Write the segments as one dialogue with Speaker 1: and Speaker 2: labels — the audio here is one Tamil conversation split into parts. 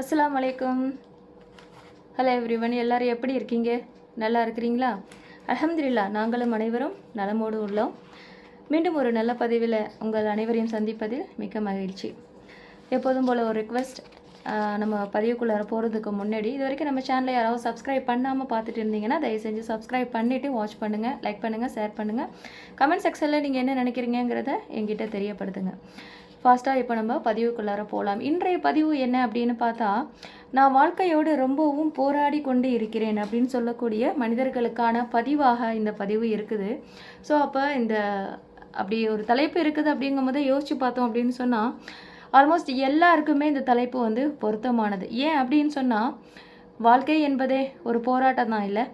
Speaker 1: அஸ்லாம் வலைக்கம் ஹலோ எவ்ரிவன் எல்லோரும் எப்படி இருக்கீங்க? நல்லா இருக்கிறீங்களா? அலமதுல்லா நாங்களும் அனைவரும் நலமோடு உள்ளோம். மீண்டும் ஒரு நல்ல பதிவில் உங்கள் அனைவரையும் சந்திப்பதில் மிக்க மகிழ்ச்சி. எப்போதும் போல் ஒரு ரிக்வெஸ்ட் நம்ம பதிவுக்குள்ளார போகிறதுக்கு முன்னாடி இது வரைக்கும் நம்ம சேனலை யாராவது சப்ஸ்கிரைப் பண்ணாமல் பார்த்துட்டு இருந்தீங்கன்னா தயவு செஞ்சு சப்ஸ்கிரைப் பண்ணிவிட்டு வாட்ச் பண்ணுங்கள் லைக் பண்ணுங்கள் ஷேர் பண்ணுங்கள் கமெண்ட் செக்ஷனில் நீங்கள் என்ன நினைக்கிறீங்கிறத எங்கிட்ட தெரியப்படுத்துங்க. ஃபாஸ்ட்டாக இப்போ நம்ம பதிவுக்குள்ளார போகலாம் இன்றைய பதிவு என்ன அப்படின்னு பார்த்தா நான் வாழ்க்கையோடு ரொம்பவும் போராடி கொண்டு இருக்கிறேன் அப்படின்னு சொல்லக்கூடிய மனிதர்களுக்கான பதிவாக இந்த பதிவு இருக்குது. ஸோ அப்போ இந்த அப்படி ஒரு தலைப்பு இருக்குது அப்படிங்கும்போது யோசித்து பார்த்தோம் அப்படின்னு சொன்னால் ஆல்மோஸ்ட் எல்லாருக்குமே இந்த தலைப்பு வந்து பொருத்தமானது. ஏன் அப்படின்னு சொன்னால் வாழ்க்கை என்பதே ஒரு போராட்டம் தான் இல்லை.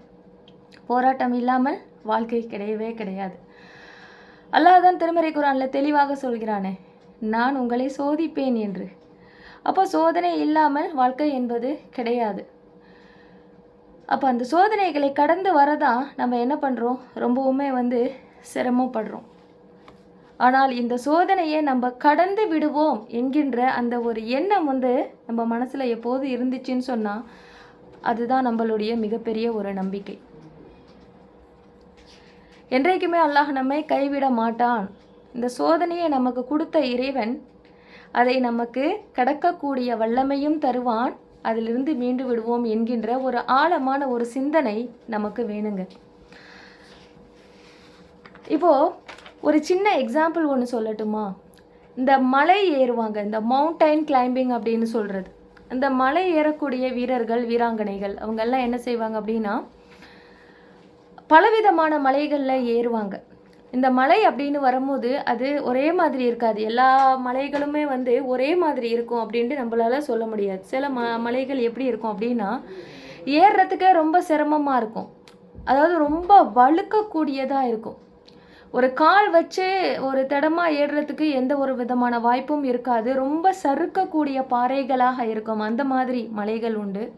Speaker 1: போராட்டம் இல்லாமல் வாழ்க்கை கிடையவே கிடையாது. அல்லாஹ் தான் திருமறை குரானில் தெளிவாக சொல்கிறானே நான் உங்களை சோதிப்பேன் என்று. அப்போ சோதனை இல்லாமல் வாழ்க்கை என்பது கிடையாது. அப்போ அந்த சோதனைகளை கடந்து வரதான் நம்ம என்ன பண்ணுறோம் ரொம்பவுமே வந்து சிரமப்படுறோம். ஆனால் இந்த சோதனையை நம்ம கடந்து விடுவோம் என்கின்ற அந்த ஒரு எண்ணம் வந்து நம்ம மனசில் எப்போது இருந்துச்சுன்னு சொன்னால் அதுதான் நம்மளுடைய மிகப்பெரிய ஒரு நம்பிக்கை. என்றைக்குமே அல்லாஹ் நம்மை கைவிட மாட்டான். இந்த சோதனையை நமக்கு கொடுத்த இறைவன் அதை நமக்கு கடக்கக்கூடிய வல்லமையும் தருவான். அதிலிருந்து மீண்டு விடுவோம் என்கின்ற ஒரு ஆழமான ஒரு சிந்தனை நமக்கு வேணுங்க. இப்போ ஒரு சின்ன எக்ஸாம்பிள் ஒன்று சொல்லட்டுமா? இந்த மலை ஏறுவாங்க இந்த மவுண்டைன் கிளைம்பிங் அப்படின்னு சொல்கிறது இந்த மலை ஏறக்கூடிய வீரர்கள் வீராங்கனைகள் அவங்கெல்லாம் என்ன செய்வாங்க அப்படின்னா பலவிதமான மலைகளில் ஏறுவாங்க. இந்த மலை அப்படின்னு வரும்போது அது ஒரே மாதிரி இருக்காது. எல்லா மலைகளுமே வந்து ஒரே மாதிரி இருக்கும் அப்படின்ட்டு நம்மளால சொல்ல முடியாது. சில ம மலைகள் எப்படி இருக்கும் அப்படின்னா ஏறுறதுக்கே ரொம்ப சிரமமாக இருக்கும். அதாவது ரொம்ப வழுக்கக்கூடியதாக இருக்கும். ஒரு கால் வச்சு ஒரு தடமா ஏறுறதுக்கு எந்த ஒரு விதமான வாய்ப்பும் இருக்காது. ரொம்ப சறுக்கக்கூடிய பாறைகளாக இருக்கும். அந்த மாதிரி மலைகள் உண்டு.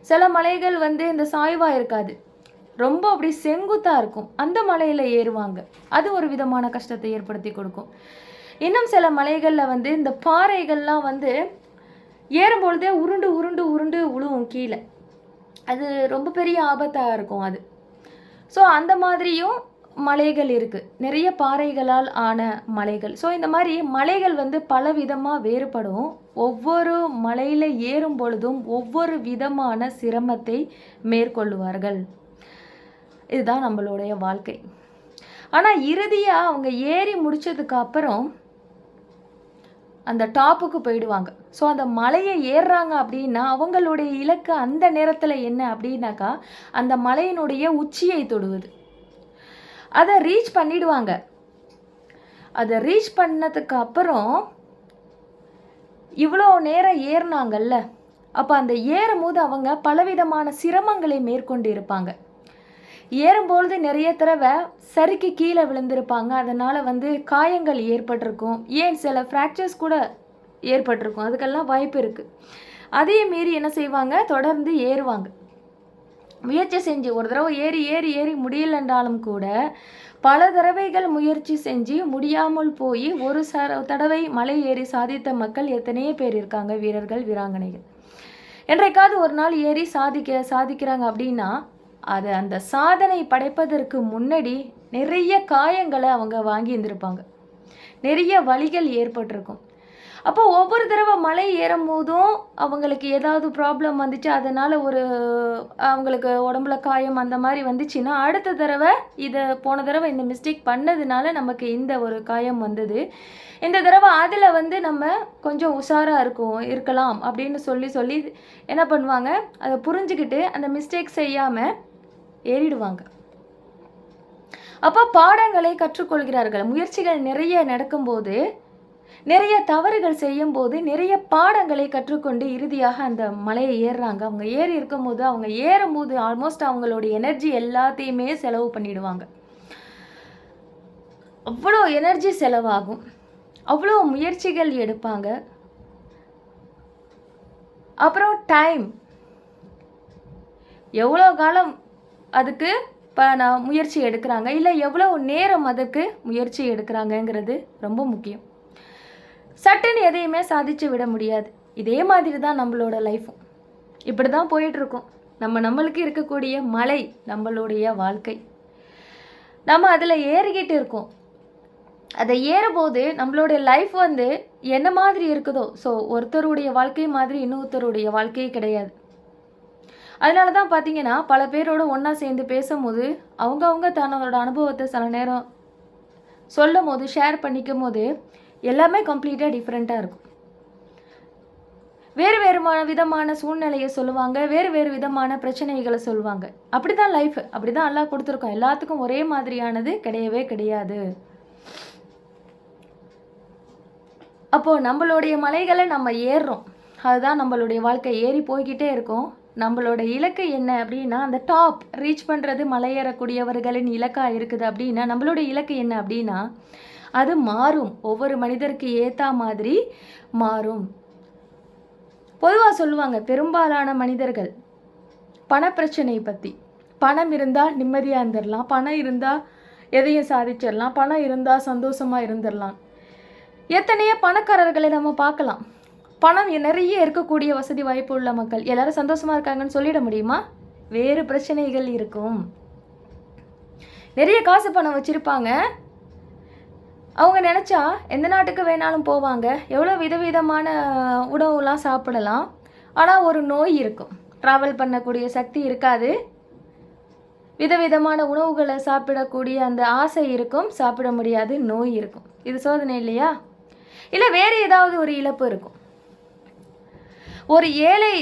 Speaker 1: சில மலைகள் வந்து இந்த சாய்வாக இருக்காது. ரொம்ப அப்படி செங்குத்தாக இருக்கும். அந்த மலையில் ஏறுவாங்க. அது ஒரு விதமான கஷ்டத்தை ஏற்படுத்தி கொடுக்கும். இன்னும் சில மலைகளில் வந்து இந்த பாறைகள்லாம் வந்து ஏறும்பொழுதே உருண்டு உருண்டு உருண்டு உழுவும் கீழே. அது ரொம்ப பெரிய ஆபத்தாக இருக்கும் அது. ஸோ அந்த மாதிரியும் மலைகள் இருக்குது நிறைய பாறைகளால் ஆன மலைகள். ஸோ இந்த மாதிரி மலைகள் வந்து பல விதமாக வேறுபடும். ஒவ்வொரு மலையில் ஏறும் பொழுதும் ஒவ்வொரு விதமான சிரமத்தை மேற்கொள்ளுவார்கள். இதுதான் நம்மளுடைய வாழ்க்கை. ஆனால் இறுதியாக அவங்க ஏறி முடித்ததுக்கு அப்புறம் அந்த டாப்புக்கு போயிடுவாங்க. ஸோ அந்த மலையை ஏறுறாங்க அப்படின்னா அவங்களுடைய இலக்கு அந்த நேரத்தில் என்ன அப்படின்னாக்கா அந்த மலையினுடைய உச்சியை தொடுவது. அதை ரீச் பண்ணிடுவாங்க. அதை ரீச் பண்ணதுக்கு அப்புறம் இவ்வளோ நேரம் ஏறினாங்கல்ல அப்போ அந்த ஏறும் போது அவங்க பலவிதமான சிரமங்களை மேற்கொண்டு இருப்பாங்க ஏறும்பொழுது நிறைய தடவை சறுக்கி கீழே விழுந்திருப்பாங்க. அதனால் வந்து காயங்கள் ஏற்பட்டிருக்கும். ஏன் சில ஃப்ராக்சர்ஸ் கூட ஏற்பட்டிருக்கும். அதுக்கெல்லாம் வாய்ப்பு இருக்குது அதையும் மீறி என்ன செய்வாங்க? தொடர்ந்து ஏறுவாங்க. முயற்சி செஞ்சு ஒரு தடவை ஏறி ஏறி ஏறி முடியலன்றாலும் கூட பல தடவைகள் முயற்சி செஞ்சு முடியாமல் போய் ஒரு ச தடவை மலை ஏறி சாதித்த மக்கள் எத்தனையோ பேர் இருக்காங்க. வீரர்கள் வீராங்கனைகள். என்றைக்காவது ஒரு நாள் ஏறி சாதிக்க சாதிக்கிறாங்க அப்படின்னா அது அந்த சாதனை படைப்பதற்கு முன்னாடி நிறைய காயங்களை அவங்க வாங்கி இருந்திருப்பாங்க. நிறைய வழிகள் ஏற்பட்டிருக்கும். அப்போ ஒவ்வொரு தடவை மலை ஏறும் போதும் அவங்களுக்கு ஏதாவது ப்ராப்ளம் வந்துச்சு அதனால் ஒரு அவங்களுக்கு உடம்புல காயம் அந்த மாதிரி வந்துச்சுன்னா அடுத்த தடவை இதை போன தடவை இந்த மிஸ்டேக் பண்ணதுனால நமக்கு இந்த ஒரு காயம் வந்தது. இந்த தடவை அதில் வந்து நம்ம கொஞ்சம் உஷாராக இருக்கும் இருக்கலாம் அப்படின்னு சொல்லி சொல்லி என்ன பண்ணுவாங்க அதை புரிஞ்சுக்கிட்டு அந்த மிஸ்டேக் செய்யாமல் ஏறிடுவாங்க. அப்போ பாடங்களை கற்றுக்கொள்கிறார்கள். முயற்சிகள் நிறைய நடக்கும்போது நிறைய தவறுகள் செய்யும்போது நிறைய பாடங்களை கற்றுக்கொண்டு இறுதியாக அந்த மலையை ஏறுறாங்க. அவங்க ஏறி இருக்கும்போது அவங்க ஏறும்போது ஆல்மோஸ்ட் அவங்களோட எனர்ஜி எல்லாத்தையுமே செலவு பண்ணிடுவாங்க. அவ்வளோ எனர்ஜி செலவாகும். அவ்வளோ முயற்சிகள் எடுப்பாங்க. அப்புறம் டைம் எவ்வளோ காலம் அதுக்கு இப்போ நான் முயற்சி எடுக்கிறாங்க. இல்லை எவ்வளோ நேரம் அதுக்கு முயற்சி எடுக்கிறாங்கங்கிறது ரொம்ப முக்கியம். சட்டுன்னு எதையுமே சாதிச்சு விட முடியாது. இதே மாதிரி தான் நம்மளோட லைஃப்பும் இப்படி தான் போயிட்டுருக்கோம். நம்ம நம்மளுக்கு இருக்கக்கூடிய மலை நம்மளுடைய வாழ்க்கை. நம்ம அதில் ஏறிக்கிட்டு இருக்கோம். அதை ஏறும்போது நம்மளுடைய லைஃப் வந்து என்ன மாதிரி இருக்குதோ ஸோ ஒருத்தருடைய வாழ்க்கை மாதிரி இன்னொருத்தருடைய வாழ்க்கையே கிடையாது. அதனால தான் பார்த்தீங்கன்னா பல பேரோட ஒன்றா சேர்ந்து பேசும்போது அவங்கவுங்க தன்னோட அனுபவத்தை சில நேரம் சொல்லும் போது ஷேர் பண்ணிக்கும் போது எல்லாமே கம்ப்ளீட்டாக டிஃப்ரெண்ட்டாக இருக்கும். வேறு வேறு விதமான சூழ்நிலையை சொல்லுவாங்க வேறு வேறு விதமான பிரச்சனைகளை சொல்லுவாங்க. அப்படி தான் லைஃப் அப்படி தான் எல்லாம் கொடுத்துருக்கோம் எல்லாத்துக்கும் ஒரே மாதிரியானது கிடையவே கிடையாது. அப்போது நம்மளுடைய மலைகளை நம்ம ஏறுறோம். அதுதான் நம்மளுடைய வாழ்க்கை. ஏறி போய்கிட்டே இருக்கும். நம்மளோட இலக்கு என்ன அப்படின்னா அந்த டாப் ரீச் பண்ணுறது மலையேறக்கூடியவர்களின் இலக்காக இருக்குது அப்படின்னா நம்மளோட இலக்கு என்ன அப்படின்னா அது மாறும். ஒவ்வொரு மனிதருக்கு ஏற்ற மாதிரி மாறும். பொதுவாக சொல்லுவாங்க பெரும்பாலான மனிதர்கள் பணப்பிரச்சனையை பற்றி பணம் இருந்தால் நிம்மதியாக இருந்துடலாம் பணம் இருந்தால் எதையும் சாதிச்சிடலாம் பணம் இருந்தால் சந்தோஷமாக இருந்துடலாம் எத்தனையோ பணக்காரர்களை நம்ம பார்க்கலாம். பணம் நிறைய இருக்கக்கூடிய வசதி வாய்ப்பு உள்ள மக்கள். எல்லாரும் சந்தோஷமா இருக்காங்கன்னு சொல்லிட முடியுமா? வேறு பிரச்சனைகள் இருக்கும். நிறைய காசு பணம் வச்சிருப்பாங்க. அவங்க நினச்சா எந்த நாட்டுக்கு வேணாலும் போவாங்க. எவ்வளோ விதவிதமான உணவுலாம் சாப்பிடலாம். ஆனால் ஒரு நோய் இருக்கும். ட்ராவல் பண்ணக்கூடிய சக்தி இருக்காது. விதவிதமான உணவுகளை சாப்பிடக்கூடிய அந்த ஆசை இருக்கும். சாப்பிட முடியாது நோய் இருக்கும். இது சோதனை இல்லையா? இல்லை வேறு ஏதாவது ஒரு இழப்பு இருக்கும். ஒரு ஏழை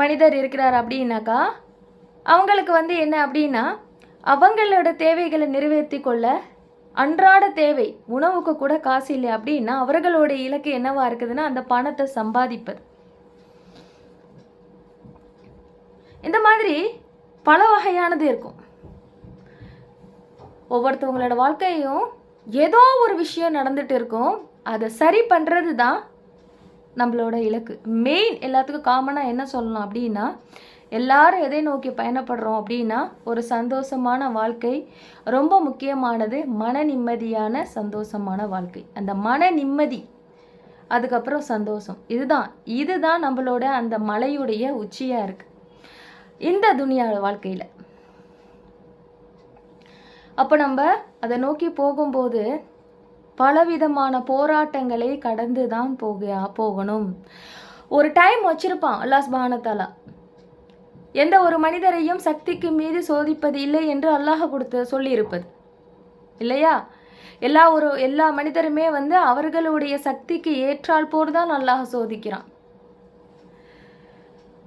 Speaker 1: மனிதர் இருக்கிறார் அப்படின்னாக்கா அவங்களுக்கு வந்து என்ன அப்படின்னா அவங்களோட தேவைகளை நிறைவேற்றி கொள்ள அன்றாட தேவை உணவுக்கு கூட காசு இல்லை அப்படின்னா அவர்களோட இலக்கு என்னவா இருக்குதுன்னா அந்த பணத்தை சம்பாதிப்பது. இந்த மாதிரி பல வகையானது இருக்கும். ஒவ்வொருத்தவங்களோட வாழ்க்கையும் ஏதோ ஒரு விஷயம் நடந்துட்டு இருக்கும். அதை சரி பண்ணுறது தான் நம்மளோட இலக்கு. மெயின் எல்லாத்துக்கும் காமனாக என்ன சொல்லலாம் அப்படின்னா எல்லாரும் எதை நோக்கி பயணப்படுறோம் அப்படின்னா ஒரு சந்தோஷமான வாழ்க்கை ரொம்ப முக்கியமானது மன நிம்மதியான சந்தோஷமான வாழ்க்கை. அந்த மன நிம்மதி அதுக்கப்புறம் சந்தோஷம். இதுதான். இதுதான் நம்மளோட அந்த மலையுடைய உச்சியாக இருக்குது இந்த துனியா வாழ்க்கையில். அப்போ நம்ம அதை நோக்கி போகும்போது பலவிதமான போராட்டங்களை கடந்து தான் போக போகணும். ஒரு டைம் வச்சிருப்பான் அல்லாஸ் பானத்தாலா எந்த ஒரு மனிதரையும் சக்திக்கு மீது சோதிப்பது இல்லை என்று அல்லாஹ் கொடுத்து சொல்லியிருப்பது. இல்லையா? எல்லா ஒரு எல்லா மனிதருமே வந்து அவர்களுடைய சக்திக்கு ஏற்றால் போர் தான் அல்லாஹ் சோதிக்கிறான்.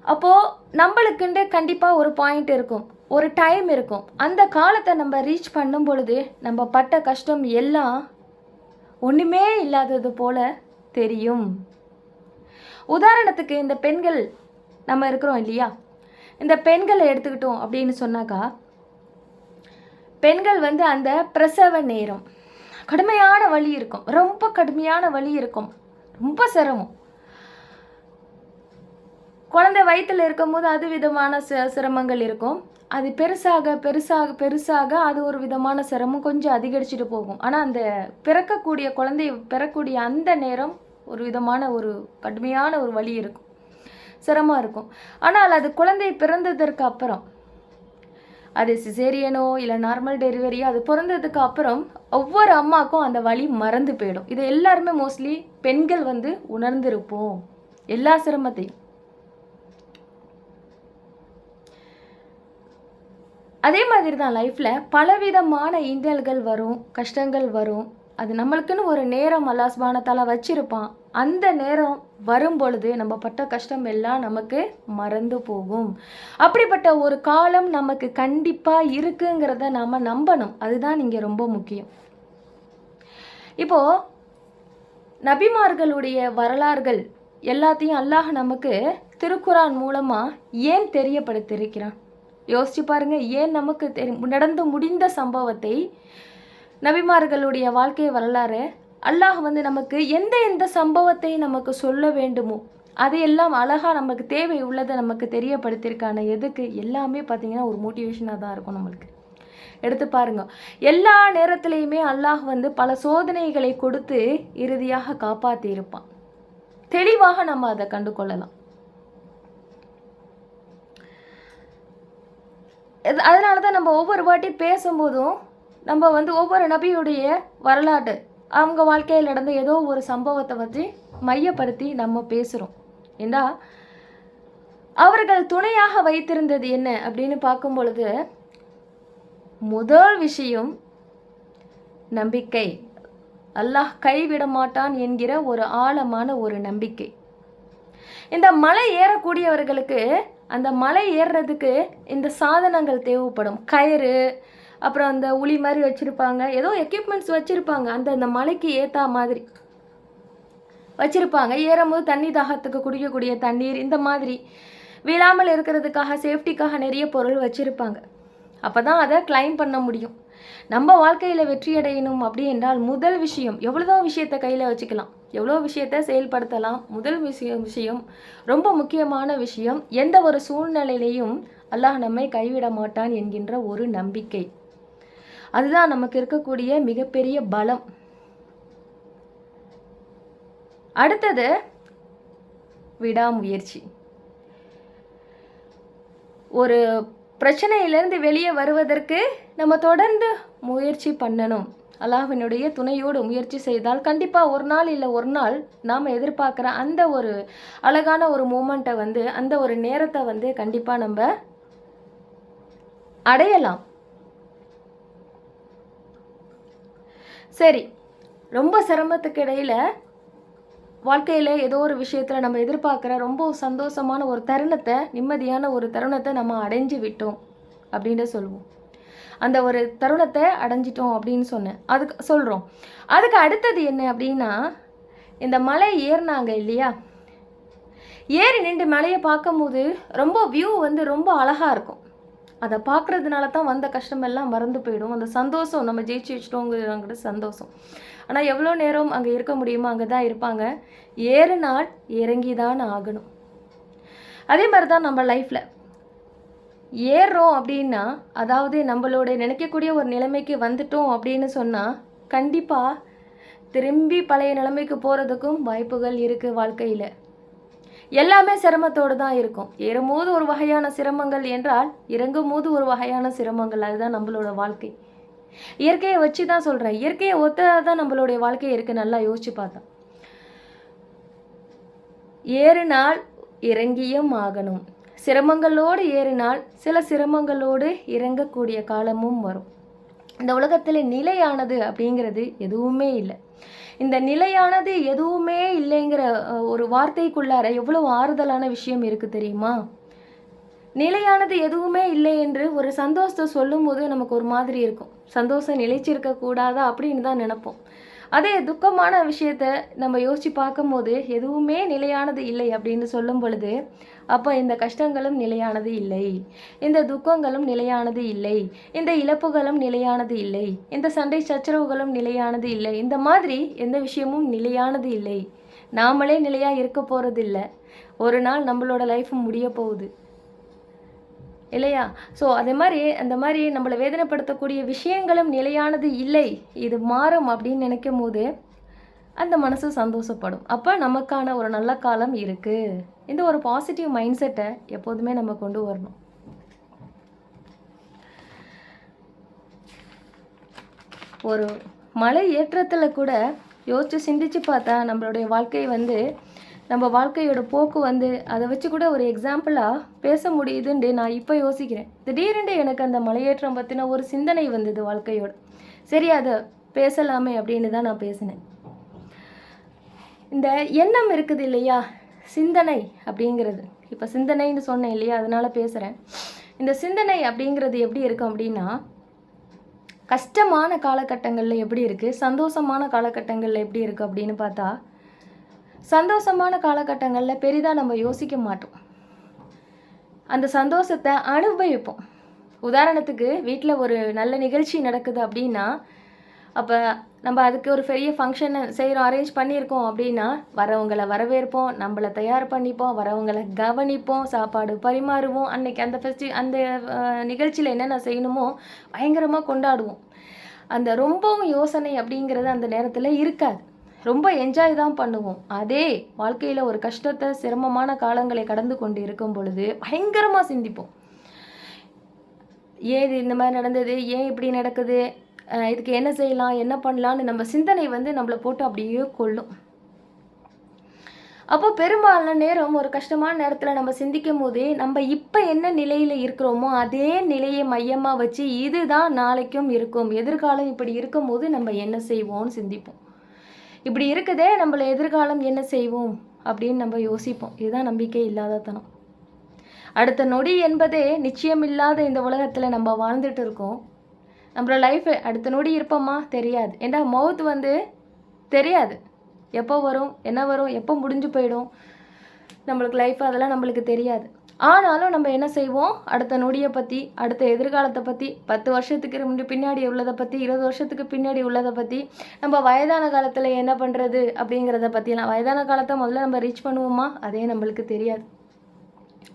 Speaker 1: அப்போ நம்மளுக்குண்டு கண்டிப்பாக ஒரு பாயிண்ட் இருக்கும் ஒரு டைம் இருக்கும். அந்த காலத்தை நம்ம ரீச் பண்ணும் பொழுது நம்ம பட்ட கஷ்டம் எல்லாம் ஒன்றுமே இல்லாதது போல தெரியும். உதாரணத்துக்கு இந்த பெண்கள் நம்ம இருக்கிறோம் இல்லையா? இந்த பெண்களை எடுத்துக்கிட்டோம் அப்படின்னு சொன்னாக்கா பெண்கள் வந்து அந்த பிரசவ நேரம் கடுமையான வழி இருக்கும். ரொம்ப கடுமையான வழி இருக்கும். ரொம்ப சிரமம். குழந்தை வயிற்றில் இருக்கும்போது அது விதமான சிரமங்கள் இருக்கும். அது பெருசாக பெருசாக பெருசாக அது ஒரு விதமான சிரமம். கொஞ்சம் அதிகரிச்சுட்டு போகும். ஆனால் அந்த பிறக்கக்கூடிய குழந்தை பிறக்கக்கூடிய அந்த நேரம் ஒரு விதமான ஒரு கடுமையான ஒரு வழி இருக்கும். சிரமம் இருக்கும். ஆனால் அது குழந்தை பிறந்ததற்கு அப்புறம் அது சிசேரியனோ இல்லை நார்மல் டெலிவரியோ அது பிறந்ததுக்கு அப்புறம் ஒவ்வொரு அம்மாவுக்கும் அந்த வழி மறந்து போயிடும். இது எல்லாருமே மோஸ்ட்லி பெண்கள் வந்து உணர்ந்திருப்போம். எல்லா சிரமத்தையும். அதே மாதிரி தான் லைஃப்பில் பலவிதமான இன்னல்கள் வரும் கஷ்டங்கள் வரும். அது நம்மளுக்குன்னு ஒரு நேரம் அல்லாஸ்பானத்தால் வச்சுருப்பான். அந்த நேரம் வரும் பொழுது நம்ம பட்ட கஷ்டம் எல்லாம் நமக்கு மறந்து போகும். அப்படிப்பட்ட ஒரு காலம் நமக்கு கண்டிப்பாக இருக்குங்கிறத நாம் நம்பணும். அதுதான் இங்கே ரொம்ப முக்கியம். இப்போது நபிமார்களுடைய வரலாறுகள் எல்லாத்தையும் அல்லாஹ் நமக்கு திருக்குறான் மூலமாக ஏன் தெரியப்படுத்தியிருக்கிறான்? யோசிச்சு பாருங்க ஏன் நமக்கு தெரி நடந்து முடிந்த சம்பவத்தை நபிமார்களுடைய வாழ்க்கை வரலாறு அல்லாஹ் வந்து நமக்கு எந்த எந்த சம்பவத்தை நமக்கு சொல்ல வேண்டுமோ அதையெல்லாம் அழகாக நமக்கு தேவை உள்ளதை நமக்கு தெரியப்படுத்தியிருக்கான எதுக்கு எல்லாமே பார்த்தீங்கன்னா ஒரு மோட்டிவேஷனாக தான் இருக்கும் நம்மளுக்கு. எடுத்து பாருங்க எல்லா நேரத்துலையுமே அல்லாஹ் வந்து பல சோதனைகளை கொடுத்து இறுதியாக காப்பாற்றி இருப்பான் தெளிவாக நம்ம அதை கண்டு கொள்ளலாம் இது- அதனால தான் நம்ம ஒவ்வொரு வாட்டி பேசும்போதும் நம்ம வந்து ஒவ்வொரு நபியுடைய வரலாறு அவங்க வாழ்க்கையில் நடந்த ஏதோ ஒரு சம்பவத்தை வச்சு மையப்படுத்தி நம்ம பேசுகிறோம் ஏண்டா? அவர்கள் துணையாக வைத்திருந்தது என்ன அப்படின்னு பார்க்கும் பொழுது முதல் விஷயம் நம்பிக்கை. அல்லாஹ் கைவிட மாட்டான் என்கிற ஒரு ஆழமான ஒரு நம்பிக்கை. இந்த மலை ஏறக்கூடியவர்களுக்கு அந்த மலை ஏறுறதுக்கு இந்த சாதனங்கள் தேவைப்படும். கயிறு அப்புறம் அந்த உளி மாதிரி வச்சுருப்பாங்க. ஏதோ எக்யூப்மெண்ட்ஸ் வச்சுருப்பாங்க. அந்த அந்த மலைக்கு ஏற்றா மாதிரி வச்சுருப்பாங்க. ஏறும்போது தண்ணி தாகத்துக்கு குடிக்கக்கூடிய தண்ணீர் இந்த மாதிரி விழாமல் இருக்கிறதுக்காக சேஃப்டிக்காக நிறைய பொருள் வச்சுருப்பாங்க. அப்போ தான் அதை கிளைம் பண்ண முடியும். நம்ம வாழ்க்கையில் வெற்றி அடையணும் அப்படி என்றால் முதல் விஷயம் எவ்வளோதான் விஷயத்தை கையில் வச்சுக்கலாம். எவ்வளோ விஷயத்த செயல்படுத்தலாம்? முதல் விஷயம் விஷயம் ரொம்ப முக்கியமான விஷயம் எந்த ஒரு சூழ்நிலையிலையும் அல்லாஹ் நம்மை கைவிட மாட்டான் என்கின்ற ஒரு நம்பிக்கை. அதுதான் நமக்கு இருக்கக்கூடிய மிகப்பெரிய பலம். அடுத்தது விடாமுயற்சி. ஒரு பிரச்சனையிலேருந்து வெளியே வருவதற்கு நம்ம தொடர்ந்து முயற்சி பண்ணணும். அல்லாஹினுடைய துணையோடு முயற்சி செய்தால் கண்டிப்பாக ஒரு நாள் இல்லை ஒரு நாள் நாம் எதிர்பார்க்குற அந்த ஒரு அழகான ஒரு மூமெண்ட்டை வந்து அந்த ஒரு நேரத்தை வந்து கண்டிப்பாக நம்ம அடையலாம். சரி ரொம்ப சிரமத்துக்கு இடையில வாழ்க்கையில் ஏதோ ஒரு விஷயத்தில் நம்ம எதிர்பார்க்குற ரொம்ப சந்தோஷமான ஒரு தருணத்தை நிம்மதியான ஒரு தருணத்தை நம்ம அடைஞ்சு விட்டோம் அப்படின்னு சொல்லுவோம். அந்த ஒரு தருணத்தை அடைஞ்சிட்டோம் அப்படின்னு சொன்னேன். அதுக்கு சொல்கிறோம் அதுக்கு அடுத்தது என்ன அப்படின்னா இந்த மலை ஏறினாங்க இல்லையா? ஏறி நின்று மலையை பார்க்கும்போது ரொம்ப வியூ வந்து ரொம்ப அழகாக இருக்கும். அதை பார்க்குறதுனால தான் வந்த கஷ்டமெல்லாம் மறந்து போயிடும். அந்த சந்தோஷம் நம்ம ஜெயிச்சு வச்சிட்டோங்கிற சந்தோஷம். ஆனால் எவ்வளோ நேரம் அங்கே இருக்க முடியுமோ அங்கே தான் இருப்பாங்க. ஏறினால் இறங்கி தான் ஆகணும். அதே மாதிரி தான் நம்ம லைஃப்பில் ஏறுறோம் அப்படின்னா அதாவது நம்மளோட நினைக்கக்கூடிய ஒரு நிலைமைக்கு வந்துட்டோம் அப்படின்னு சொன்னால் கண்டிப்பாக திரும்பி பழைய நிலைமைக்கு போகிறதுக்கும் வாய்ப்புகள் இருக்குது வாழ்க்கையில். எல்லாமே சிரமத்தோடு தான் இருக்கும். ஏறும்போது ஒரு வகையான சிரமங்கள் என்றால் இறங்கும் போது ஒரு வகையான சிரமங்கள். அதுதான் நம்மளோட வாழ்க்கை. இயற்கையை வச்சு தான் சொல்கிறேன் இயற்கையை ஒத்ததாக தான் நம்மளுடைய வாழ்க்கை இருக்குது நல்லா யோசிச்சு பார்த்தா. ஏறினால் இறங்கியும் ஆகணும். சிரமங்களோடு ஏறினால் சில சிரமங்களோடு இறங்கக்கூடிய காலமும் வரும். இந்த உலகத்தில் நிலையானது அப்படிங்கிறது எதுவுமே இல்லை. இந்த நிலையானது எதுவுமே இல்லைங்கிற ஒரு வார்த்தைக்குள்ளார எவ்வளவு ஆறுதலான விஷயம் இருக்குது தெரியுமா? நிலையானது எதுவுமே இல்லை என்று ஒரு சந்தோஷத்தை சொல்லும்போது நமக்கு ஒரு மாதிரி இருக்கும். சந்தோஷம் நிலைச்சிருக்க கூடாதா அப்படின்னு தான் நினைப்போம். அதே துக்கமான விஷயத்த நம்ம யோசித்து பார்க்கும்போது எதுவுமே நிலையானது இல்லை அப்படின்னு சொல்லும் பொழுது அப்போ இந்த கஷ்டங்களும் நிலையானது இல்லை. இந்த துக்கங்களும் நிலையானது இல்லை. இந்த இழப்புகளும் நிலையானது இல்லை. இந்த சண்டை சச்சரவுகளும் நிலையானது இல்லை. இந்த மாதிரி எந்த விஷயமும் நிலையானது இல்லை. நாமளே நிலையாக இருக்க போகிறதில்ல ஒரு நாள் நம்மளோட லைஃப் முடிய போகுது. இல்லையா? ஸோ அதே மாதிரி அந்த மாதிரி நம்மளை வேதனைப்படுத்தக்கூடிய விஷயங்களும் நிலையானது இல்லை. இது மாறும் அப்படின்னு நினைக்கும் போது அந்த மனசு சந்தோஷப்படும். அப்போ நமக்கான ஒரு நல்ல காலம் இருக்குது இந்த ஒரு பாசிட்டிவ் மைண்ட் செட்டை எப்போதுமே நம்ம கொண்டு வரணும். ஒரு மலை ஏற்றத்தில் கூட யோசித்து சிந்திச்சு பார்த்தா நம்மளுடைய வாழ்க்கை வந்து நம்ம வாழ்க்கையோட போக்கு வந்து அதை வச்சு கூட ஒரு எக்ஸாம்பிளாக பேச முடியுதுன்னு நான் இப்போ யோசிக்கிறேன். திடீரென்று எனக்கு அந்த மலையேற்றம் பற்றின ஒரு சிந்தனை வந்தது வாழ்க்கையோட. சரி அதை பேசலாமே அப்படின்னு தான் நான் பேசினேன். இந்த எண்ணம் இருக்குது இல்லையா? சிந்தனை அப்படிங்கிறது. இப்போ சிந்தனைன்னு சொன்னேன் இல்லையா? அதனால் பேசுகிறேன் இந்த சிந்தனை அப்படிங்கிறது எப்படி இருக்கும் அப்படின்னா கஷ்டமான காலகட்டங்களில் எப்படி இருக்குது சந்தோஷமான காலகட்டங்களில் எப்படி இருக்குது அப்படின்னு பார்த்தா சந்தோஷமான காலகட்டங்களில் பெரிதாக நம்ம யோசிக்க மாட்டோம். அந்த சந்தோஷத்தை அனுபவிப்போம். உதாரணத்துக்கு வீட்டில் ஒரு நல்ல நிகழ்ச்சி நடக்குது அப்படின்னா அப்போ நம்ம அதுக்கு ஒரு பெரிய ஃபங்க்ஷனை செய்கிறோம் அரேஞ்ச் பண்ணியிருக்கோம் அப்படின்னா வரவங்களை வரவேற்போம் நம்மளை தயார் பண்ணிப்போம் வரவங்களை கவனிப்போம் சாப்பாடு பரிமாறுவோம். அன்னைக்கு அந்த ஃபெஸ்டி அந்த நிகழ்ச்சியில் என்னென்ன செய்யணுமோ பயங்கரமாக கொண்டாடுவோம். அந்த ரொம்பவும் யோசனை அப்படிங்கிறது அந்த நேரத்தில் இருக்காது. ரொம்ப என்ஜாய் தான் பண்ணுவோம். அதே வாழ்க்கையில் ஒரு கஷ்டத்தை சிரமமான காலங்களை கடந்து கொண்டு இருக்கும் பொழுது பயங்கரமாக சிந்திப்போம். ஏது இந்த மாதிரி நடந்தது? ஏன் இப்படி நடக்குது? இதுக்கு என்ன செய்யலாம்? என்ன பண்ணலான்னு நம்ம சிந்தனை வந்து நம்மளை போட்டு அப்படியே கொள்ளும். அப்போ பெரும்பாலான நேரம் ஒரு கஷ்டமான நேரத்தில் நம்ம சிந்திக்கும் போதே நம்ம இப்போ என்ன நிலையில் இருக்கிறோமோ அதே நிலையை மையமாக வச்சு இதுதான் நாளைக்கும் இருக்கும். எதிர்காலம் இப்படி இருக்கும்போது நம்ம என்ன செய்வோம்னு சிந்திப்போம். இப்படி இருக்குதே நம்மள எதிர்காலம் என்ன செய்வோம் அப்படின்னு நம்ம யோசிப்போம். இதுதான் நம்பிக்கை இல்லாதத்தனம். அடுத்த நொடி என்பதே நிச்சயமில்லாத இந்த உலகத்தில் நம்ம வாழ்ந்துட்டு இருக்கோம். நம்மளோட லைஃப் அடுத்த நொடி இருப்போமா? தெரியாது. ஏன்னா மவுத் வந்து தெரியாது. எப்போ வரும் என்ன வரும் எப்போ முடிஞ்சு போயிடும்? நம்மளுக்கு லைஃப் அதெல்லாம் நம்மளுக்கு தெரியாது. ஆனாலும் நம்ம என்ன செய்வோம்? அடுத்த நொடியை பற்றி அடுத்த எதிர்காலத்தை பற்றி பத்து வருஷத்துக்கு முன்னாடி பின்னாடி உள்ளதை பற்றி இருபது வருஷத்துக்கு பின்னாடி உள்ளதை பற்றி நம்ம வயதான காலத்தில் என்ன பண்ணுறது அப்படிங்கிறத பற்றிலாம் வயதான காலத்தை முதல்ல நம்ம ரீச் பண்ணுவோமா? அதே நம்மளுக்கு தெரியாது.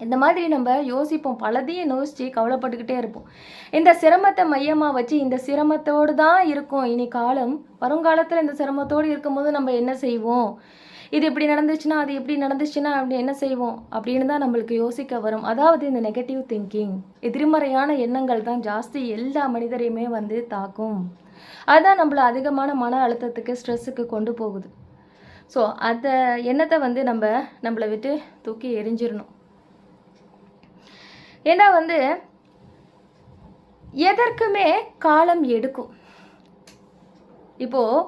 Speaker 1: இந்த மாதிரி நம்ம யோசிப்போம். பலதையும் யோசித்து கவலைப்பட்டுக்கிட்டே இருப்போம். இந்த சிரமத்தை மையமாக வச்சு இந்த சிரமத்தோடு தான் இருக்கும். இனி காலம் வருங்காலத்தில் இந்த சிரமத்தோடு இருக்கும்போது நம்ம என்ன செய்வோம்? இது இப்படி நடந்துச்சுன்னா அது இப்படி நடந்துச்சுன்னா அப்படி என்ன செய்வோம்? அப்படின்னு தான் நம்மளுக்கு யோசிக்க வரும். அதாவது இந்த நெகட்டிவ் திங்கிங் எதிர்மறையான எண்ணங்கள் தான் ஜாஸ்தி எல்லா மனிதரையுமே வந்து தாக்கும். அதுதான் நம்மளை அதிகமான மன அழுத்தத்துக்கு ஸ்ட்ரெஸ்ஸுக்கு கொண்டு போகுது. ஸோ அந்த எண்ணத்தை வந்து நம்ம நம்மளை விட்டு தூக்கி எரிஞ்சிடணும் ஏன்னா வந்து எதற்குமே காலம் எடுக்கும். இப்போது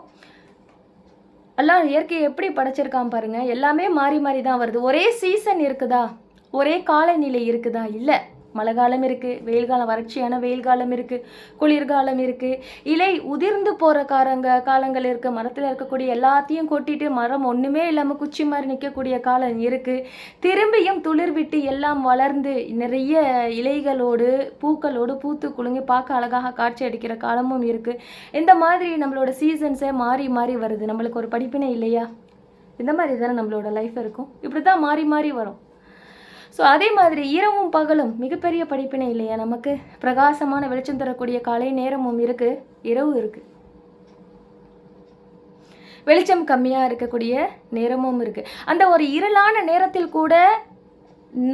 Speaker 1: எல்லாம் இயற்கையை எப்படி படைச்சிருக்கான் பாருங்க. எல்லாமே மாறி மாறி தான் வருது. ஒரே சீசன் இருக்குதா? ஒரே காலநிலை இருக்குதா? இல்லை. மழை காலம் இருக்குது வெயில் காலம் வறட்சியான வெயில் காலம் இருக்குது குளிர்காலம் இருக்குது இலை உதிர்ந்து போகிற காரங்க காலங்கள் இருக்குது மரத்தில் இருக்கக்கூடிய எல்லாத்தையும் கொட்டிட்டு மரம் ஒன்றுமே இல்லாமல் குச்சி மாதிரி நிற்கக்கூடிய காலம் இருக்குது திரும்பியும் துளிர் விட்டு எல்லாம் வளர்ந்து நிறைய இலைகளோடு பூக்களோடு பூத்து குலுங்கி பார்க்க அழகாக காட்சி அடிக்கிற காலமும் இருக்குது இந்த மாதிரி நம்மளோட சீசன்ஸே மாறி மாறி வருது. நம்மளுக்கு ஒரு படிப்பினை இல்லையா? இந்த மாதிரி தானே நம்மளோட லைஃப் இருக்கும். இப்படி தான் மாறி மாறி வரும். ஸோ அதே மாதிரி இரவும் பகலும் மிகப்பெரிய படிப்பினை இல்லையா நமக்கு? பிரகாசமான வெளிச்சம் தரக்கூடிய காலை நேரமும் இருக்கு இரவு இருக்கு. வெளிச்சம் கம்மியாக இருக்கக்கூடிய நேரமும் இருக்கு. அந்த ஒரு இருளான நேரத்தில் கூட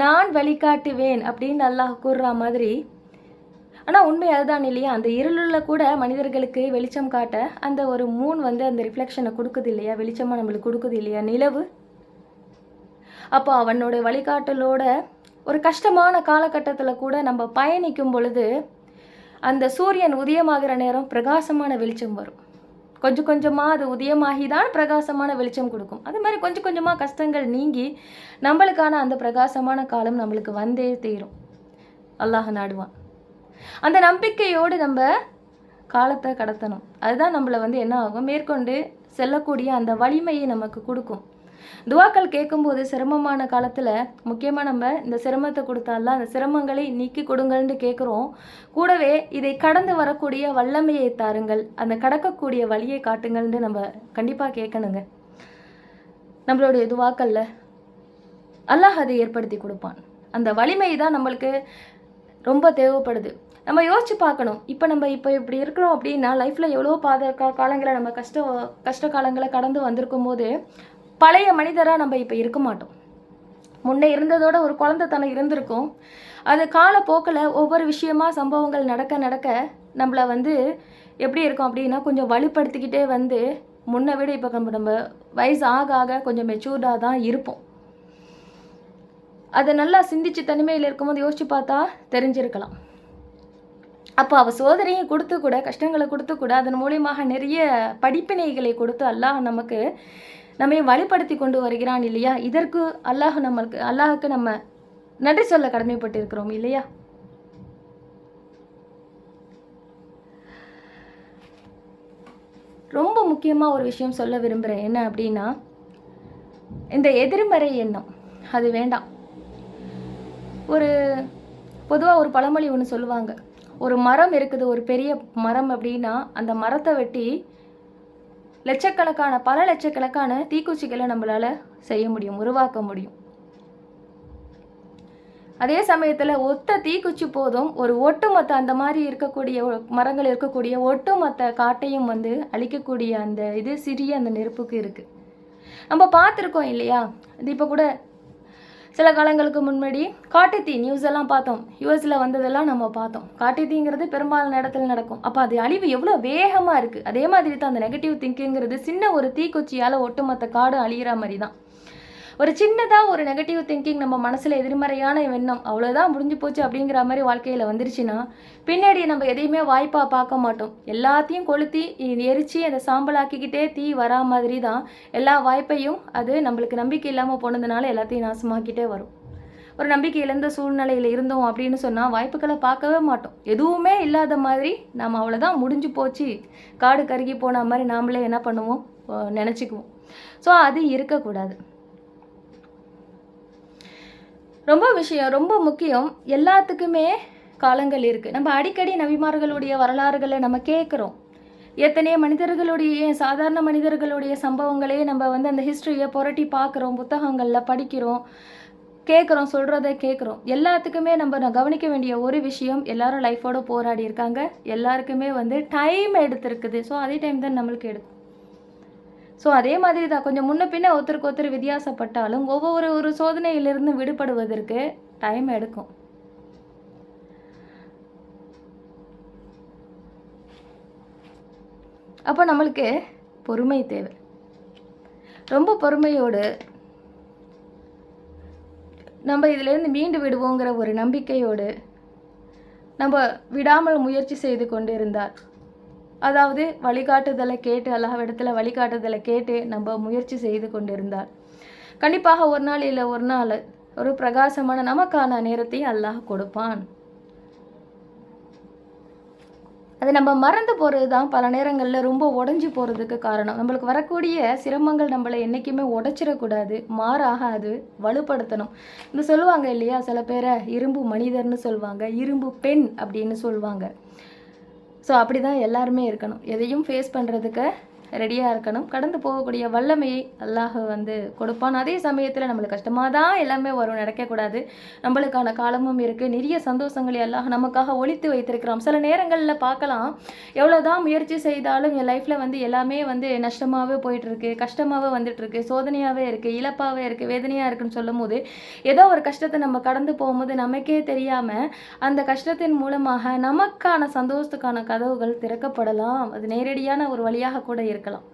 Speaker 1: நான் வழிகாட்டுவேன் அப்படின்னு அல்லாஹ் கூறுற மாதிரி ஆனால் உண்மை அதுதான் இல்லையா? அந்த இருளுள்ள கூட மனிதர்களுக்கு வெளிச்சம் காட்ட அந்த ஒரு மூன் வந்து அந்த ரிஃப்ளெக்ஷனை கொடுக்குது இல்லையா? வெளிச்சமாக நம்மளுக்கு கொடுக்குது இல்லையா? நிலவு அப்போ அவனோட வழிகாட்டலோட ஒரு கஷ்டமான காலகட்டத்தில் கூட நம்ம பயணிக்கும் பொழுது அந்த சூரியன் உதயமாகிற நேரம் பிரகாசமான வெளிச்சம் வரும். கொஞ்சம் கொஞ்சமாக அது உதயமாகி தான் பிரகாசமான வெளிச்சம் கொடுக்கும். அது மாதிரி கொஞ்சம் கொஞ்சமாக கஷ்டங்கள் நீங்கி நம்மளுக்கான அந்த பிரகாசமான காலம் நம்மளுக்கு வந்தே தீரும். அல்லாஹ் நாடுவான். அந்த நம்பிக்கையோடு நம்ம காலத்தை கடத்தணும். அதுதான் நம்மளை வந்து என்ன ஆகும்? மேற்கொண்டு செல்லக்கூடிய அந்த வலிமையை நமக்கு கொடுக்கும். துவாக்கள் கேட்கும்போது சிரமமான காலத்தில் முக்கியமாக நம்ம இந்த சிரமத்தை கொடுத்தால அந்த சிரமங்களை நீக்கி கொடுங்கள்னு கேட்குறோம் கூடவே இதை கடந்து வரக்கூடிய வல்லமையை தாருங்கள். அந்த கடக்கக்கூடிய வழியை காட்டுங்கள்னு நம்ம கண்டிப்பாக கேட்கணுங்க நம்மளுடைய துவாக்கல்ல அல்லாஹ் அதை ஏற்படுத்தி கொடுப்பான். அந்த வலிமை தான் நம்மளுக்கு ரொம்ப தேவைப்படுது. நம்ம யோசிச்சு பார்க்கணும். இப்போ நம்ம இப்போ இப்படி இருக்கிறோம் அப்படின்னா லைஃப்பில் எவ்வளோ பாத காலங்களை நம்ம கஷ்ட கஷ்ட காலங்களை கடந்து வந்திருக்கும் போது பழைய மனிதராக நம்ம இப்போ இருக்க மாட்டோம். முன்னே இருந்ததோட ஒரு குழந்தைத்தனம் இருந்திருக்கும். அது காலப்போக்கில் ஒவ்வொரு விஷயமா சம்பவங்கள் நடக்க நடக்க நம்மளை வந்து எப்படி இருக்கும் அப்படின்னா கொஞ்சம் வலுப்படுத்திக்கிட்டே வந்து முன்னை விட இப்போ நம்ம நம்ம வயசு ஆக ஆக கொஞ்சம் மெச்சூர்டாக தான் இருப்போம். அதை நல்லா சிந்திச்சு தனிமையில் இருக்கும்போது யோசிச்சு பார்த்தா தெரிஞ்சிருக்கலாம். அப்போ அவள் சோதனையை கொடுத்து கூட கஷ்டங்களை கொடுத்து கூட அதன் மூலியமாக நிறைய படிப்பினைகளை கொடுத்து அல்லாஹ் நமக்கு நம்மை வழிபடுத்தி கொண்டு வருகிறான் இல்லையா? இதற்கு அல்லாஹ் நம்மளுக்கு அல்லாஹுக்கு நம்ம நன்றி சொல்ல கடமைப்பட்டிருக்கிறோம் இல்லையா? ரொம்ப முக்கியமாக ஒரு விஷயம் சொல்ல விரும்புகிறேன் என்ன அப்படின்னா இந்த எதிர்மறை எண்ணம் அது வேண்டாம். ஒரு பொதுவாக ஒரு பழமொழி ஒன்று சொல்லுவாங்க. ஒரு மரம் இருக்குது ஒரு பெரிய மரம் அப்படின்னா அந்த மரத்தை வெட்டி லட்சக்கணக்கான பல லட்சக்கணக்கான தீக்குச்சிகளை நம்மளால் செய்ய முடியும் உருவாக்க முடியும். அதே சமயத்தில் ஒத்த தீக்குச்சி போதும் ஒரு ஒட்டுமொத்த அந்த மாதிரி இருக்கக்கூடிய மரங்கள் இருக்கக்கூடிய ஒட்டுமொத்த காட்டையும் வந்து அழிக்கக்கூடிய அந்த இது சிறிய அந்த நெருப்புக்கு இருக்குது நம்ம பார்த்துருக்கோம் இல்லையா? இது இப்போ கூட சில காலங்களுக்கு முன்னாடி காட்டுத்தீ நியூஸ் எல்லாம் பார்த்தோம். யூஎஸில் வந்ததெல்லாம் நம்ம பார்த்தோம். காட்டுத்தீங்கிறது பெரும்பாலான இடத்துல நடக்கும். அப்போ அது அழிவு எவ்வளோ வேகமாக இருக்குது அதே மாதிரி தான் அந்த நெகட்டிவ் திங்கிங்கிறது சின்ன ஒரு தீக்குச்சியால் ஒட்டுமொத்த காடு அழிகிற மாதிரி தான். ஒரு சின்னதாக ஒரு நெகட்டிவ் திங்கிங் நம்ம மனசில் எதிர்மறையான எண்ணம் அவ்வளோதான் முடிஞ்சு போச்சு அப்படிங்கிற மாதிரி வாழ்க்கையில் வந்துருச்சுன்னா பின்னாடி நம்ம எதையுமே வாய்ப்பாக பார்க்க மாட்டோம். எல்லாத்தையும் கொளுத்தி இ- எரிச்சு அதை சாம்பலாக்கிக்கிட்டே தீ வரா மாதிரி தான் எல்லா வாய்ப்பையும் அது நம்மளுக்கு நம்பிக்கை இல்லாமல் போனதுனால எல்லாத்தையும் நாசமாக்கிட்டே வரும். ஒரு நம்பிக்கை இழந்த சூழ்நிலையில் இருந்தோம் அப்படின்னு சொன்னால் வாய்ப்புகளை பார்க்கவே மாட்டோம். எதுவுமே இல்லாத மாதிரி நாம் அவ்வளோதான் முடிஞ்சு போச்சு. காடு கருகி போன மாதிரி நாமளே என்ன பண்ணுவோம்? நினச்சிக்குவோம். ஸோ அது இருக்கக்கூடாது. ரொம்ப விஷயம் ரொம்ப முக்கியம். எல்லாத்துக்குமே காலங்கள் இருக்குது நம்ம அடிக்கடி நபிமார்களுடைய வரலாறுகளை நம்ம கேட்குறோம் எத்தனையோ மனிதர்களுடைய சாதாரண மனிதர்களுடைய சம்பவங்களே நம்ம வந்து அந்த ஹிஸ்ட்ரியை புரட்டி பார்க்குறோம் புத்தகங்களில் படிக்கிறோம். கேட்குறோம் சொல்கிறத கேட்குறோம் எல்லாத்துக்குமே நம்ம நான் கவனிக்க வேண்டிய ஒரு விஷயம் எல்லாரும் லைஃபோட போராடி இருக்காங்க. எல்லாருக்குமே வந்து டைம் எடுத்திருக்குது. ஸோ அதே டைம் தான் நம்மளுக்கு எடுக்கும். ஸோ அதே மாதிரி தான் கொஞ்சம் முன்ன பின்ன ஒருத்தருக்கு ஒருத்தர் வித்தியாசப்பட்டாலும் ஒவ்வொரு ஒரு சோதனையிலிருந்து விடுபடுவதற்கு டைம் எடுக்கும். அப்போ நம்மளுக்கு பொறுமை தேவை. ரொம்ப பொறுமையோடு நம்ம இதிலேருந்து மீண்டு விடுவோங்கிற ஒரு நம்பிக்கையோடு நம்ம விடாமல் முயற்சி செய்து கொண்டிருந்தால் இருந்தால் அதாவது வழிகாட்டுதலை கேட்டு அல்லாஹ்விடத்தில் வழிகாட்டுதலை கேட்டு நம்ம முயற்சி செய்து கொண்டிருந்தார். கண்டிப்பாக ஒரு நாள் இல்லை ஒரு நாள் ஒரு பிரகாசமான நமக்கான நேரத்தை அல்லாஹ் கொடுப்பான். அது நம்ம மறந்து போகிறது தான் பல நேரங்களில் ரொம்ப உடஞ்சி போகிறதுக்கு காரணம். நம்மளுக்கு வரக்கூடிய சிரமங்கள் நம்மளை என்றைக்குமே உடைச்சிடக்கூடாது. மாறாக அது வலுப்படுத்தணும். இந்த சொல்லுவாங்க இல்லையா? சில பேரை இரும்பு மனிதர்னு சொல்லுவாங்க. இரும்பு பெண் அப்படின்னு சொல்லுவாங்க. ஸோ அப்படி தான் எல்லாருமே இருக்கணும். எதையும் ஃபேஸ் பண்ணுறதுக்கு ரெடியாக இருக்கணும். கடந்து போகக்கூடிய வல்லமையை அல்லாஹ் வந்து கொடுப்பான். அதே சமயத்தில் நம்மளுக்கு கஷ்டமாக தான் எல்லாமே வரும். நடக்கக்கூடாது. நம்மளுக்கான காலமும் இருக்குது நிறைய சந்தோஷங்களை அல்லாஹ் நமக்காக ஒழித்து வைத்திருக்கிறோம் சில நேரங்களில் பார்க்கலாம். எவ்வளோ தான் முயற்சி செய்தாலும் என் லைஃப்பில் வந்து எல்லாமே வந்து நஷ்டமாகவே போயிட்டுருக்கு. கஷ்டமாகவே வந்துட்டுருக்கு. சோதனையாகவே இருக்குது இழப்பாகவே இருக்குது வேதனையாக இருக்குன்னு சொல்லும் போது ஏதோ ஒரு கஷ்டத்தை நம்ம கடந்து போகும்போது நமக்கே தெரியாமல் அந்த கஷ்டத்தின் மூலமாக நமக்கான சந்தோஷத்துக்கான கதவுகள் திறக்கப்படலாம். அது நேரடியான ஒரு வழியாக கூட இருக்கலாம்.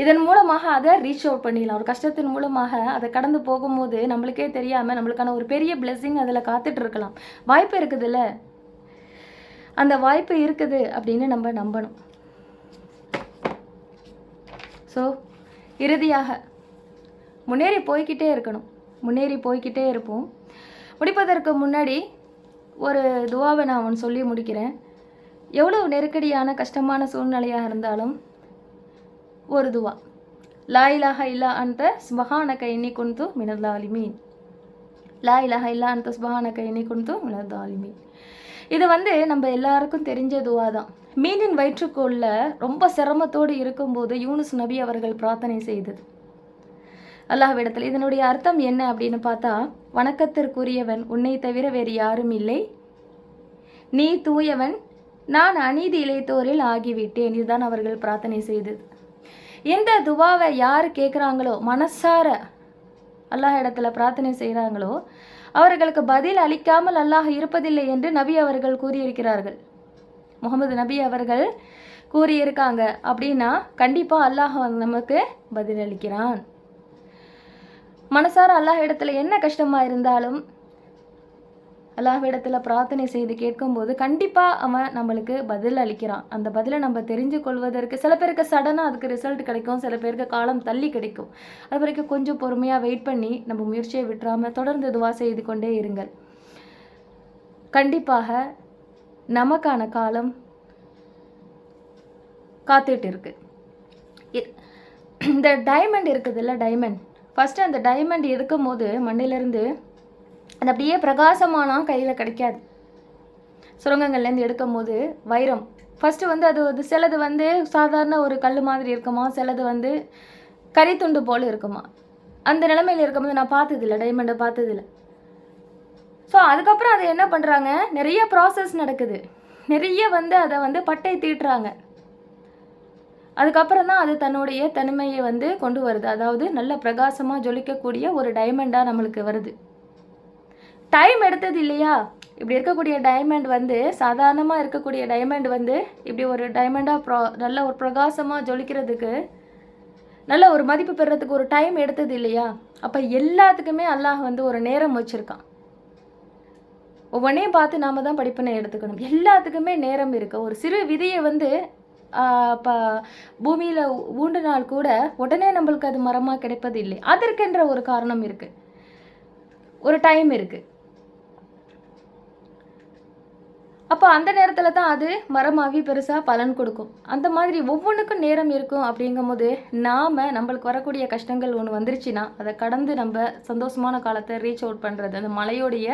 Speaker 1: இதன் மூலமாக அதை ரீச் அவுட் பண்ணிடலாம் ஒரு கஷ்டத்தின் மூலமாக அதை கடந்து போகும்போது நம்மளுக்கே தெரியாமல் நம்மளுக்கான ஒரு பெரிய பிளெஸ்ஸிங் அதில் காத்துட்டு இருக்கலாம். வாய்ப்பு இருக்குதுல்ல? அந்த வாய்ப்பு இருக்குது அப்படின்னு நம்ம நம்பணும். ஸோ இறுதியாக முன்னேறி போய்கிட்டே இருக்கணும். முன்னேறி போய்க்கிட்டே இருப்போம். முடிப்பதற்கு முன்னாடி ஒரு துவாவை நான் அவன் சொல்லி முடிக்கிறேன். எவ்வளவு நெருக்கடியான கஷ்டமான சூழ்நிலையாக இருந்தாலும் ஒரு துவா. லா இலாஹ இல்லா அந்த ஸ்மஹானக இன்னி குந்து மினதாலிமீன் லா இலாஹ இல்லா அந்த ஸ்மஹானக இன்னி குந்து மினதாலிமீன் இது வந்து நம்ம எல்லாருக்கும் தெரிஞ்ச துவா தான். மீனின் வயிற்றுக்குள்ள ரொம்ப சிரமத்தோடு இருக்கும்போது யூனுஸ் நபி அவர்கள் பிரார்த்தனை செய்தது. அல்லாஹ்விடத்தில் இதனுடைய அர்த்தம் என்ன அப்படின்னு பார்த்தா வணக்கத்திற்குரியவன் உன்னை தவிர வேறு யாரும் இல்லை. நீ தூயவன் நான் அநீதி இளைத்தோரில் ஆகிவிட்டேன். இதுதான் அவர்கள் பிரார்த்தனை செய்தது. இந்த துவாவை யார் கேட்குறாங்களோ மனசார அல்லாஹ் இடத்துல பிரார்த்தனை செய்கிறாங்களோ அவர்களுக்கு பதில் அளிக்காமல் அல்லாஹ் இருப்பதில்லை என்று நபி அவர்கள் கூறியிருக்கிறார்கள். முகமது நபி அவர்கள் கூறியிருக்காங்க அப்படின்னா கண்டிப்பாக அல்லாஹ் நமக்கு பதில் அளிக்கிறான் மனசார அல்லாஹ் இடத்துல என்ன கஷ்டமாக இருந்தாலும் அல்லாஹ்விடத்தில் பிரார்த்தனை செய்து கேட்கும்போது கண்டிப்பாக அவன் நம்மளுக்கு பதில் அளிக்கிறான். அந்த பதிலை நம்ம தெரிஞ்சு கொள்வதற்கு சில பேருக்கு சடனாக அதுக்கு ரிசல்ட் கிடைக்கும் சில பேருக்கு காலம் தள்ளி கிடைக்கும். அது வரைக்கும் கொஞ்சம் பொறுமையாக வெயிட் பண்ணி நம்ம முயற்சியை விட்டுறாமல் தொடர்ந்து இதுவாக செய்து கொண்டே இருங்கள். கண்டிப்பாக நமக்கான காலம் காத்துட்டு இருக்கு. இந்த டைமண்ட் இருக்குதுல்ல டைமண்ட் ஃபஸ்ட்டு அந்த டைமண்ட் எடுக்கும் போது மண்ணிலிருந்து அது அப்படியே பிரகாசமானா கையில் கிடைக்காது. சுரங்கங்கள்லேருந்து எடுக்கும் போது வைரம். ஃபஸ்ட்டு வந்து அது வந்து சிலது வந்து சாதாரண ஒரு கல் மாதிரி இருக்குமா? சிலது வந்து கரித்துண்டு போல் இருக்குமா? அந்த நிலைமையில் இருக்கும்போது நான் பார்த்ததில்ல டைமண்டை பார்த்ததில்ல. ஸோ அதுக்கப்புறம் அதை என்ன பண்ணுறாங்க நிறைய ப்ராசஸ் நடக்குது. நிறைய வந்து அதை வந்து பட்டை தீட்டுறாங்க. அதுக்கப்புறம் தான் அது தன்னுடைய தனிமையை வந்து கொண்டு வருது. அதாவது நல்ல பிரகாசமாக ஜொலிக்கக்கூடிய ஒரு டைமண்டாக நம்மளுக்கு வருது. டைம் எடுத்தது இல்லையா? இப்படி இருக்கக்கூடிய டைமண்ட் வந்து சாதாரணமாக இருக்கக்கூடிய டைமண்ட் வந்து இப்படி ஒரு டைமண்டாக ப்ரா நல்ல ஒரு பிரகாசமாக ஜொலிக்கிறதுக்கு நல்ல ஒரு மதிப்பு பெறத்துக்கு ஒரு டைம் எடுத்தது இல்லையா? அப்போ எல்லாத்துக்குமே அல்லாஹ் வந்து ஒரு நேரம் வச்சுருக்கான். ஒவ்வொன்றையும் பார்த்து நாம் தான் படிப்பினை எடுத்துக்கணும். எல்லாத்துக்குமே நேரம் இருக்குது ஒரு சிறு விதையை வந்து இப்போ பூமியில் ஊண்டினால் கூட உடனே நம்மளுக்கு அது மரமாக கிடைப்பது இல்லை. அதற்கென்ற ஒரு காரணம் இருக்குது ஒரு டைம் இருக்குது அப்போ அந்த நேரத்தில் தான் அது மரமாகி பெருசாக பலன் கொடுக்கும். அந்த மாதிரி ஒவ்வொன்றுக்கும் நேரம் இருக்கும் அப்படிங்கும்போது நாம் நம்மளுக்கு வரக்கூடிய கஷ்டங்கள் ஒன்று வந்துருச்சுன்னா அதை கடந்து நம்ம சந்தோஷமான காலத்தை ரீச் அவுட் பண்ணுறது அந்த மலையோடைய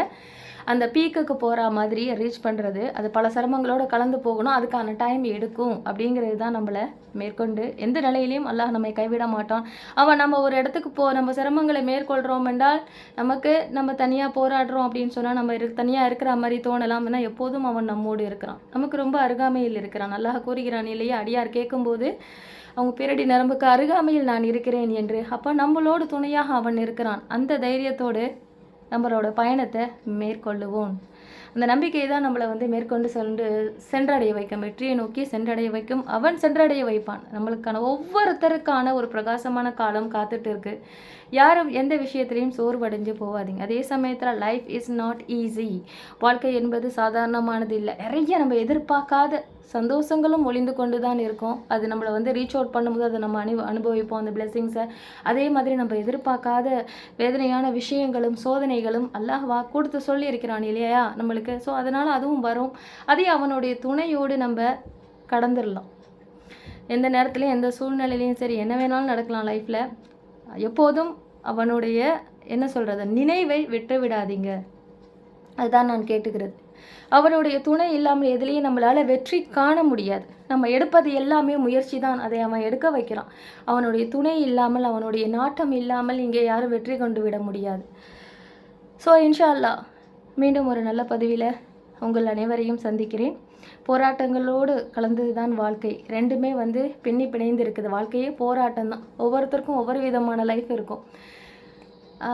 Speaker 1: அந்த பீக்குக்கு போகிற மாதிரி ரீச் பண்ணுறது அது பல சிரமங்களோட கலந்து போகணும். அதுக்கான டைம் எடுக்கும் அப்படிங்கிறது தான் நம்மளை மேற்கொண்டு எந்த நிலையிலையும் அல்லாஹ் நம்மை கைவிட மாட்டான். அவன் நம்ம ஒரு இடத்துக்கு போ நம்ம சிரமங்களை மேற்கொள்கிறோம் என்றால் நமக்கு நம்ம தனியாக போராடுறோம் அப்படின்னு சொன்னால் நம்ம இரு தனியாக இருக்கிற மாதிரி தோணலாம் ஏன்னா எப்போதும் அவன் நம்மோடு இருக்கிறான். நமக்கு ரொம்ப அருகாமையில் இருக்கிறான். அல்லாஹ் கூறுகிறான் இல்லையா? அடியார் கேட்கும்போது அவங்க பிறடி நரம்புக்கு அருகாமையில் நான் இருக்கிறேன் என்று. அப்போ நம்மளோடு துணையாக அவன் இருக்கிறான். அந்த தைரியத்தோடு நம்மளோட பயணத்தை மேற்கொள்ளுவோம். அந்த நம்பிக்கை தான் நம்மளை வந்து மேற்கொண்டு சென்று சென்றடைய வைக்கும். வெற்றியை நோக்கி சென்றடைய வைக்கும். அவன் சென்றடைய வைப்பான். நம்மளுக்கான ஒவ்வொருத்தருக்கான ஒரு பிரகாசமான காலம் காத்துட்டு இருக்கு. யாரும் எந்த விஷயத்திலையும் சோர்வடைஞ்சு போகாதீங்க அதே சமயத்தில் லைஃப் இஸ் நாட் ஈஸி வாழ்க்கை என்பது சாதாரணமானது இல்லை. நிறைய நம்ம எதிர்பார்க்காத சந்தோஷங்களும் ஒளிந்து கொண்டு தான் இருக்கும். அது நம்மளை வந்து ரீச் அவுட் பண்ணும்போது அதை நம்ம அனு அனுபவிப்போம். அந்த பிளெஸ்ஸிங்ஸை அதே மாதிரி நம்ம எதிர்பார்க்காத வேதனையான விஷயங்களும் சோதனைகளும் அல்லாஹ் வா கொடுத்து சொல்லியிருக்கிறான் இல்லையா? நம்மளுக்கு. ஸோ அதனால் அதுவும் வரும். அதே அவனுடைய துணையோடு நம்ம கடந்துடலாம் எந்த நேரத்துலையும் எந்த சூழ்நிலையிலையும் சரி என்ன வேணாலும் நடக்கலாம் லைஃப்பில் எப்போதும் அவனுடைய என்ன சொல்கிறது நினைவை விட்டு விடாதீங்க. அதுதான் நான் கேட்டுக்கிறது. அவனுடைய துணை இல்லாமல் எதுலேயும் நம்மளால் வெற்றி காண முடியாது. நம்ம எடுப்பது எல்லாமே முயற்சி தான். அதை அவன் எடுக்க வைக்கிறான். அவனுடைய துணை இல்லாமல் அவனுடைய நாட்டம் இல்லாமல் இங்கே யாரும் வெற்றி கொண்டு விட முடியாது. ஸோ இன்ஷா அல்லாஹ் மீண்டும் ஒரு நல்ல பதிவில் உங்கள் அனைவரையும் சந்திக்கிறேன். போராட்டங்களோடு கலந்தது தான் வாழ்க்கை. ரெண்டுமே வந்து பின்னி பிணைந்து இருக்குது வாழ்க்கையே போராட்டம் தான் ஒவ்வொருத்தருக்கும் ஒவ்வொரு விதமான லைஃப் இருக்கும்.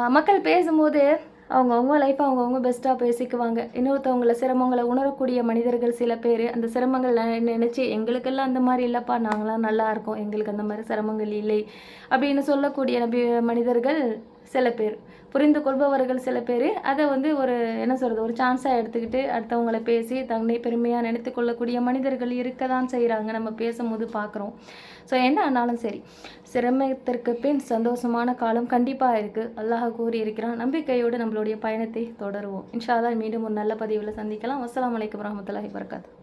Speaker 1: மக்கள் பேசும்போது அவங்கவுங்க லைஃப் அவங்கவுங்க பெஸ்ட்டாக பேசிக்குவாங்க. இன்னொருத்தவங்கள சிரமங்களை உணரக்கூடிய மனிதர்கள் சில பேர். அந்த சிரமங்கள் நெ- எங்களுக்கெல்லாம் அந்த மாதிரி இல்லைப்பா நாங்களாம் நல்லா இருக்கோம். எங்களுக்கு அந்த மாதிரி சிரமங்கள் இல்லை. அப்படின்னு சொல்லக்கூடிய மனிதர்கள் சில பேர். புரிந்து கொள்பவர்கள் சில பேர். அதை வந்து ஒரு என்ன சொல்கிறது ஒரு சான்ஸாக எடுத்துக்கிட்டு அடுத்தவங்களை பேசி தன்னை பெருமையாக நினைத்து கொள்ளக்கூடிய மனிதர்கள் இருக்க தான் செய்கிறாங்க நம்ம பேசும்போது பார்க்குறோம் ஸோ என்ன ஆனாலும் சரி சிரமத்திற்கு பின் சந்தோஷமான காலம் கண்டிப்பாக இருக்குது அல்லாஹ் கூறி இருக்கிறான் நம்பிக்கையோடு நம்மளுடைய பயணத்தை தொடருவோம். இன்ஷா மீண்டும் ஒரு நல்ல பதிவில் சந்திக்கலாம். அஸ்லாம் வலைக்கம் வரமத்துல வரகாத்து